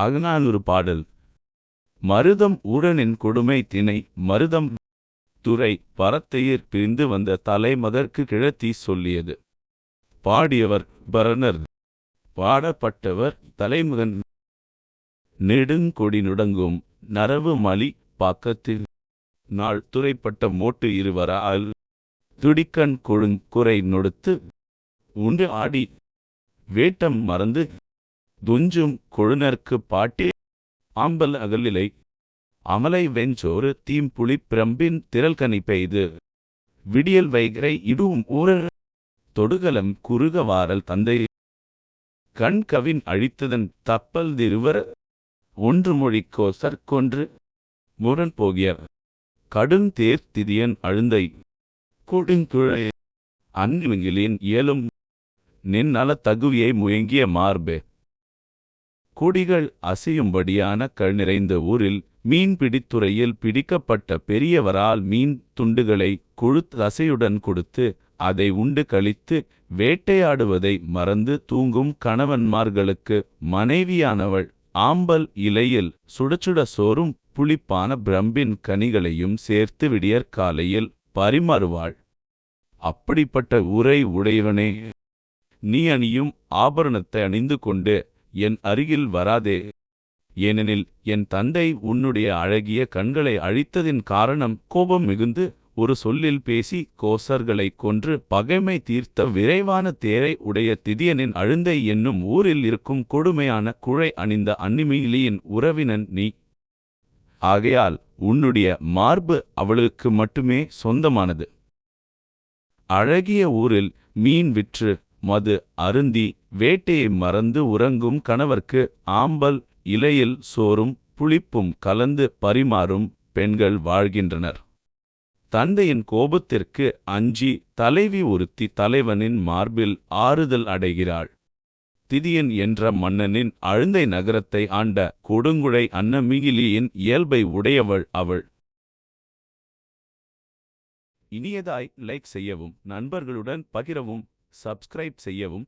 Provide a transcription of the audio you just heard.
அகநானூறு பாடல். மருதம் ஊழனின் கொடுமை திணை மருதம் துறை பரத்தையிற் பிரிந்து வந்த தலைமதற்கு கிழத்தி சொல்லியது. பாடியவர் பரணர். பாடப்பட்டவர் தலைமுகன் நெடுங்கொடி நுடங்கும் நரவு மலி பாக்கத்தில். நாள் துறைப்பட்ட மோட்டு இருவரால் துடிக்கண் கொழுங் குறை நொடுத்து. உண்டு ஆடி. வேட்டம் மறந்து. துஞ்சும் கொழுநர்க்குப் பாட்டே. ஆம்பல் அகலிலை அமலை வெஞ்சோறு தீம்புளிப் பிரம்பின் திரள்கனி பெய்து. விடியல் வைகரை இடுவும் ஊரர் தொடுகலம் குறுகவாரல் தந்தை. கண் கவின் அழித்ததன் தப்பல் திருவர் ஒன்று மொழிக்கோ கொன்று முரண் போகிய. கடுந்தேர் திதியன் அழுந்தை கொடுங்குழை அன்னிவிங்கிலின் இயலும். நின் நல தகுவியை முயங்கிய மார்பே கொடிகள் அசையும்படியான கள் நிறைந்த ஊரில் மீன்பிடித்துறையில் பிடிக்கப்பட்ட பெரியவரால் மீன் துண்டுகளை கொழுத்து அசையுடன் கொடுத்து அதை உண்டு கழித்து வேட்டையாடுவதை மறந்து தூங்கும் கணவன்மார்களுக்கு மனைவியானவள் ஆம்பல் இலையில் சுடச்சுட சோறும் புளிப்பான பிரம்பின் கனிகளையும் சேர்த்து விடியற்காலையில் பரிமாறுவாள். அப்படிப்பட்ட உரை உடையவனே நீ அணியும் ஆபரணத்தை அணிந்து கொண்டு என் அருகில் வராதே. ஏனெனில் என் தந்தை உன்னுடைய அழகிய கண்களை அழித்ததின் காரணம் கோபம் மிகுந்து ஒரு சொல்லில் பேசி கோசர்களைக் கொன்று பகைமை தீர்த்த விரைவான தேரை உடைய திதியனின் அழுந்தை என்னும் ஊரில் இருக்கும் கொடுமையான குழை அணிந்த அன்னிமிலியின் உறவினன் நீ. ஆகையால் உன்னுடைய மார்பு அவளுக்கு மட்டுமே சொந்தமானது. அழகிய ஊரில் மீன் விற்று மது அருந்தி வேட்டையை மறந்து உறங்கும் கணவர்க்கு ஆம்பல் இலையில் சோறும் புளிப்பும் கலந்து பரிமாறும் பெண்கள் வாழ்கின்றனர். தந்தையின் கோபத்திற்கு அஞ்சி தலைவி ஒருத்தி தலைவனின் மார்பில் ஆறுதல் அடைகிறாள். திதியன் என்ற மன்னனின் அழுந்தை நகரத்தை ஆண்ட கொடுங்குழை அன்னமிகிலியின் இயல்பை உடையவள் அவள். இனியதாய் லைக் செய்யவும் நண்பர்களுடன் பகிரவும் சப்ஸ்கிரைப் செய்யவும்